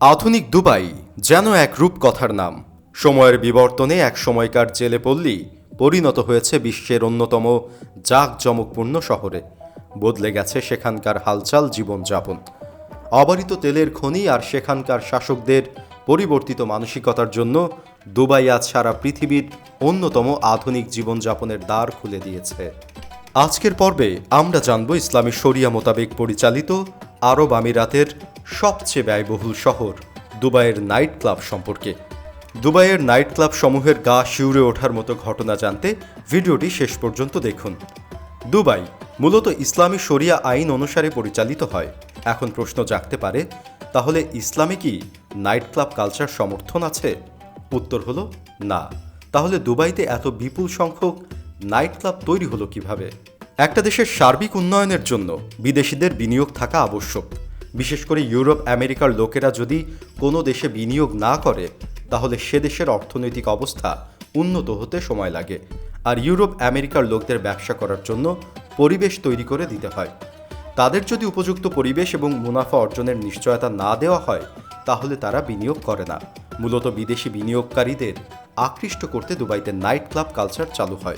আধুনিক দুবাই, যেন এক রূপকথার নাম। সময়ের বিবর্তনে এক সময়কার জেলে পল্লী পরিণত হয়েছে বিশ্বের অন্যতম জাঁকজমকপূর্ণ শহরে। বদলে গেছে সেখানকার হালচাল জীবনযাপন। অবারিত তেলের খনি আর সেখানকার শাসকদের পরিবর্তিত মানসিকতার জন্য দুবাই আজ সারা পৃথিবীর অন্যতম আধুনিক জীবনযাপনের দ্বার খুলে দিয়েছে। আজকের পর্বে আমরা জানব ইসলামী শরিয়া মোতাবেক পরিচালিত আরব আমিরাতের সবচেয়ে ব্যয়বহুল শহর, দুবাইয়ের নাইট ক্লাব সম্পর্কে। দুবাইয়ের নাইট ক্লাব সমূহের গা শিউরে ওঠার মতো ঘটনা জানতে ভিডিওটি শেষ পর্যন্ত দেখুন। দুবাই মূলত ইসলামী শরিয়া আইন অনুসারে পরিচালিত হয়। এখন প্রশ্ন জাগতে পারে, তাহলে ইসলামে কি নাইট ক্লাব কালচার সমর্থন আছে? উত্তর হলো, না। তাহলে দুবাইতে এত বিপুল সংখ্যক নাইট ক্লাব তৈরি হলো কীভাবে? একটা দেশের সার্বিক উন্নয়নের জন্য বিদেশিদের বিনিয়োগ থাকা আবশ্যক। বিশেষ করে ইউরোপ, আমেরিকার লোকেরা যদি কোনো দেশে বিনিয়োগ না করে, তাহলে সে দেশের অর্থনৈতিক অবস্থা উন্নত হতে সময় লাগে। আর ইউরোপ, আমেরিকার লোকদের ব্যবসা করার জন্য পরিবেশ তৈরি করে দিতে হয়। তাদের যদি উপযুক্ত পরিবেশ এবং মুনাফা অর্জনের নিশ্চয়তা না দেওয়া হয়, তাহলে তারা বিনিয়োগ করে না। মূলত বিদেশি বিনিয়োগকারীদের আকৃষ্ট করতে দুবাইতে নাইট ক্লাব কালচার চালু হয়।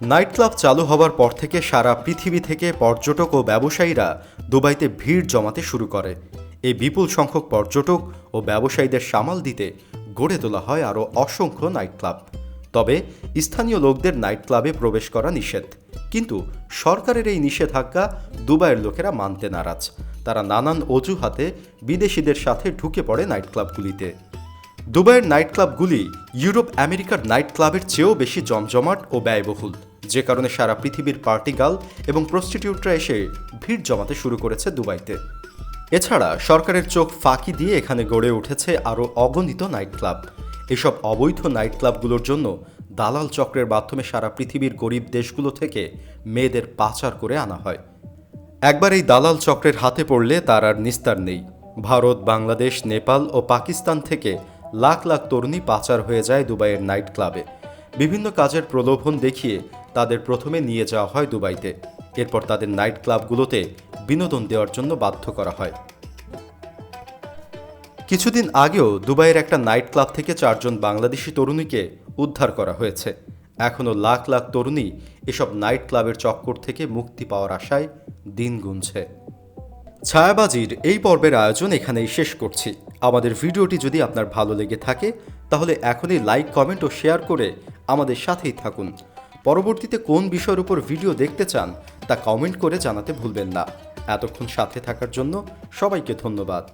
নাইট ক্লাব চালু হওয়ার পর থেকে সারা পৃথিবী থেকে পর্যটক ও ব্যবসায়ীরা দুবাইতে ভিড় জমাতে শুরু করে। এই বিপুল সংখ্যক পর্যটক ও ব্যবসায়ীদের সামাল দিতে গড়ে তোলা হয় আরও অসংখ্য নাইট ক্লাব তবে স্থানীয় লোকদের নাইট ক্লাবে প্রবেশ করা নিষেধ। কিন্তু সরকারের এই নিষেধাজ্ঞা দুবাইয়ের লোকেরা মানতে নারাজ। তারা নানান অজুহাতে বিদেশিদের সাথে ঢুকে পড়ে নাইট ক্লাবগুলিতে দুবাইয়ের নাইট ক্লাবগুলি ইউরোপ আমেরিকার নাইট ক্লাবের চেয়েও বেশি জমজমাট ও ব্যয়বহুল। যে কারণে সারা পৃথিবীর পার্টিগাল এবং প্রস্টিটিউটরা এসে ভিড় জমাতে শুরু করেছে দুবাইতে। এছাড়া সরকারের চোখ ফাঁকি দিয়ে এখানে গড়ে উঠেছে আরও অগণিত নাইট ক্লাব এসব অবৈধ নাইট ক্লাবগুলোর জন্য দালাল চক্রের মাধ্যমে সারা পৃথিবীর গরিব দেশগুলো থেকে মেয়েদের পাচার করে আনা হয়। একবার এই দালাল চক্রের হাতে পড়লে তার আর নিস্তার নেই। ভারত, বাংলাদেশ, নেপাল ও পাকিস্তান থেকে লাখ লাখ তরুণী পাচার হয়ে যায় দুবাইয়ের নাইট ক্লাবে বিভিন্ন কাজের প্রলোভন দেখিয়ে তাদের প্রথমে নিয়ে যাওয়া হয় দুবাইতে। এরপর তাদের নাইট ক্লাবগুলোতে বিনোদন দেওয়ার জন্য বাধ্য করা হয়। কিছুদিন আগেও দুবাইয়ের একটা নাইট ক্লাব থেকে চারজন বাংলাদেশি তরুণীকে উদ্ধার করা হয়েছে। এখনও লাখ লাখ তরুণী এসব নাইট ক্লাবের চক্কর থেকে মুক্তি পাওয়ার আশায় দিন গুনছে। ছায়াবাজির এই পর্বের আয়োজন এখানেই শেষ করছি। আমাদের ভিডিওটি যদি আপনার ভালো লেগে থাকে, তাহলে এখনই লাইক, কমেন্ট ও শেয়ার করে আমাদের সাথেই থাকুন। পরবর্তীতে কোন বিষয়ের উপর ভিডিও দেখতে চান, তা কমেন্ট করে জানাতে ভুলবেন না। এতক্ষণ সাথে থাকার জন্য সবাইকে ধন্যবাদ।